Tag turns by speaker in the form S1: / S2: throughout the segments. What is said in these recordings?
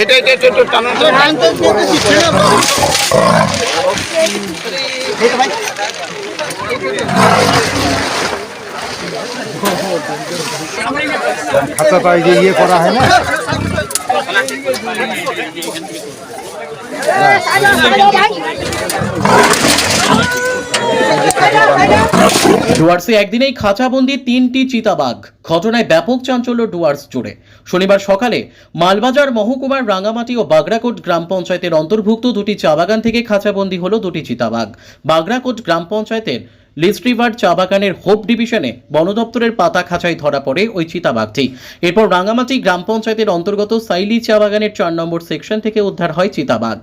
S1: এটা এটা
S2: পাই যে ইয়ে করা হয় না?
S3: ডুয়ার্সে একদিনেই খাঁচাবন্দি তিনটি চিতাবাঘ। ঘটনায় ব্যাপক চাঞ্চল্য ডুয়ার্স জুড়ে। শনিবার সকালে মালবাজার, মহকুমার, রাঙামাটি ও বাগরাকোট গ্রাম পঞ্চায়েতের অন্তর্ভুক্ত দুটি চা বাগান থেকে খাঁচাবন্দি হলো দুটি চিতাবাঘ। বাগরাকোট গ্রাম পঞ্চায়েতের লিস্ট্রিভার চা বাগানের হোপ ডিভিশনে বন দপ্তরের পাতা খাঁচায় ধরা পড়ে ওই চিতাবাঘটি। এরপর রাঙামাটি গ্রাম পঞ্চায়েতের অন্তর্গত সাইলি চা বাগানের চার নম্বর সেকশন থেকে উদ্ধার হয় চিতাবাঘ।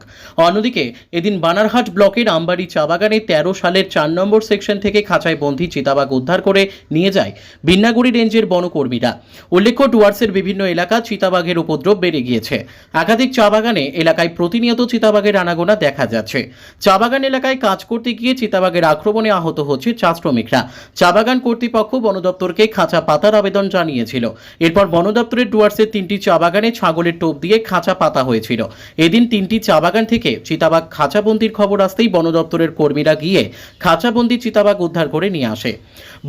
S3: অন্যদিকে এদিন বানারহাট ব্লকের আমবাড়ি চা বাগানে তেরো সালের চার নম্বর সেকশন থেকে খাঁচায় বন্দী চিতাবাঘ উদ্ধার করে নিয়ে যায় বিন্নাগুড়ি রেঞ্জের বনকর্মীরা। উল্লেখ্য ডুয়ার্সের বিভিন্ন এলাকা চিতাবাঘের উপদ্রব বেড়ে গিয়েছে। একাধিক চা বাগানে এলাকায় প্রতিনিয়ত চিতাবাঘের আনাগোনা দেখা যাচ্ছে। চা বাগান এলাকায় কাজ করতে গিয়ে চিতাবাঘের আক্রমণে আহত হচ্ছে চা শ্রমিকরা। চা বাগান কর্তৃপক্ষ বন দপ্তরকে খাঁচা পাতার আবেদন জানিয়েছিল। এরপর বন দপ্তরের ডুয়ার্সের তিনটি চা বাগানে ছাগলের টোপ দিয়ে খাঁচা পাতা হয়েছিল। এদিন তিনটি চা বাগান থেকে চিতাবাঘ খাঁচাবন্দির খবর আসতেই বন দপ্তরের কর্মীরা গিয়ে খাঁচাবন্দি চিতাবাঘ উদ্ধার করে নিয়ে আসে।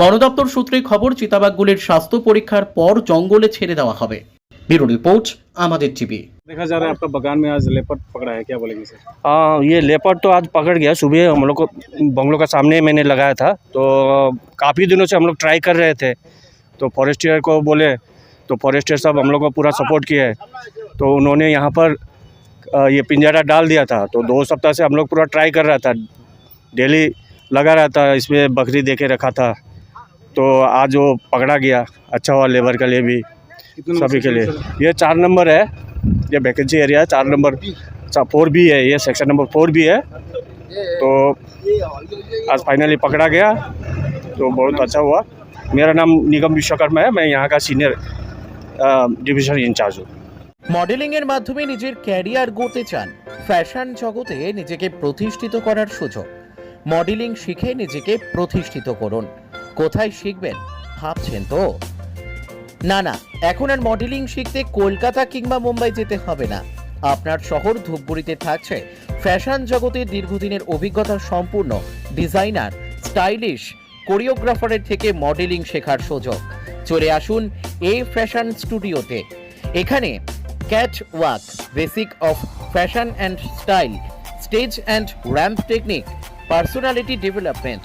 S3: বন দপ্তর সূত্রে খবর, চিতাবাঘগুলির স্বাস্থ্য পরীক্ষার পর জঙ্গলে ছেড়ে দেওয়া হবে ব্যুরো রিপোর্ট আমাদের টিভি
S4: देखा जा रहा है आपका बगान में आज लेपर्ड पकड़ा है क्या बोलेंगे सर
S5: हाँ ये लेपर्ड तो आज पकड़ गया सुबह हम लोग को बंगलों का सामने मैंने लगाया था तो काफ़ी दिनों से हम लोग ट्राई कर रहे थे तो फॉरेस्टियर को बोले तो फॉरेस्टियर साहब हम लोग को पूरा सपोर्ट किया है तो उन्होंने यहाँ पर अ, ये पिंजरा डाल दिया था तो दो सप्ताह से हम लोग पूरा ट्राई कर रहा था डेली लगा रहा था इसमें बकरी दे के रखा था तो आज वो पकड़ा गया अच्छा हुआ लेबर के लिए भी
S4: कितने नंबर
S5: सभी के
S4: सेक्शन
S5: लिए
S4: सर?
S5: ये चार नंबर है ये वैकेंसी एरिया है चार नंबर फोर भी है ये सेक्शन नंबर फोर भी है तो आज फाइनली पकड़ा गया तो बहुत अच्छा हुआ मेरा नाम निगम विश्वकर्मा है मैं यहाँ का सीनियर डिवीजन इंचार्ज हूँ
S3: মডেলিং এর মাধ্যমে নিজের ক্যারিয়ার গড়তে চান ফ্যাশন জগতে নিজেকে প্রতিষ্ঠিত করার সুযোগ মডেলিং শিখে নিজেকে প্রতিষ্ঠিত করুন কোথায় শিখবেন? ভাবছেন তো? না না, এখন আর মডেলিং শিখতে কলকাতা কিংবা মুম্বাই যেতে হবে না। আপনার শহর ধূপগুড়িতে থাকছে। ফ্যাশন জগতে দীর্ঘদিনের অভিজ্ঞতা সম্পূর্ণ। ডিজাইনার স্টাইলিশ কোরিওগ্রাফারের থেকে মডেলিং শেখার সুযোগ। চলে আসুন এই ফ্যাশন স্টুডিওতে এখানে cat walk basic of fashion and style stage and ramp technique personality development